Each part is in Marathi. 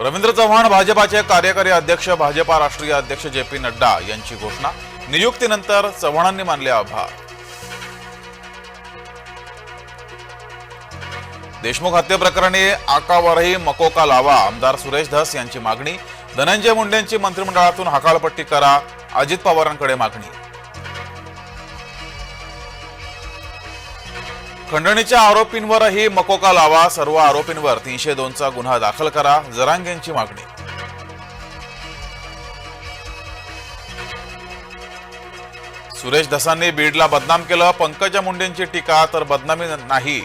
रवींद्र चव्हाण भाजपाचे कार्यकारी अध्यक्ष भाजपा राष्ट्रीय अध्यक्ष जे पी नड्डा यांची घोषणा. नियुक्तीनंतर चव्हाणांनी मानले आभार. देशमुख हत्येप्रकरणी आकावरही मकोका लावा आमदार सुरेश धस यांची मागणी. धनंजय मुंडेंची मंत्रिमंडळातून हकालपट्टी करा अजित पवारांकडे मागणी. खंडणीच्या आरोपींवरही मकोका लावा. सर्व आरोपींवर तीनशे दोनचा गुन्हा दाखल करा. जरांगेंची मागणी. सुरेश धसांनी बीडला बदनाम केलं. पंकजा मुंडेंची टीका तर बदनामी नाही.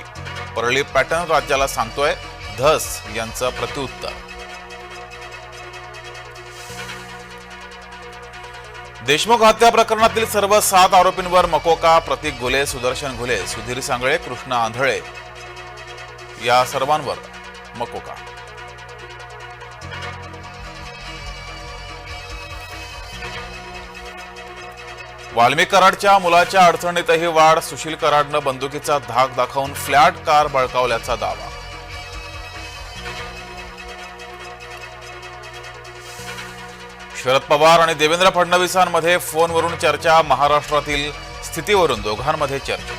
परळी पॅटर्न राज्याला सांगतोय. धस यांचं प्रत्युत्तर. देशमुख हत्या प्रकरणातील सर्व सात आरोपींवर मकोका प्रतीक घुले सुदर्शन घुले सुधीर सांगळे कृष्ण आंधळे या सर्वांवर मकोका. वाल्मिक कराडच्या मुलाच्या अडचणीतही वाढ सुशील कराडनं बंदुकीचा धाक दाखवून फ्लॅट कार बळकावल्याचा दावा. शरद पवार आणि देवेंद्र फडणवीसांमध्ये फोनवरून चर्चा महाराष्ट्रातील स्थितीवरून दोघांमध्ये चर्चा.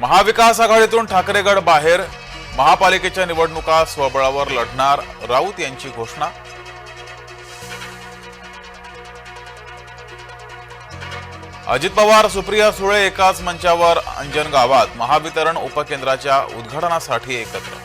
महाविकास आघाडीतून ठाकरेगड बाहेर महापालिकेच्या निवडणुका स्वबळावर लढणार राऊत यांची घोषणा. अजित पवार सुप्रिया सुळे एकाच मंचावर अंजन गावात महावितरण उपकेंद्राच्या उद्घाटनासाठी एकत्र.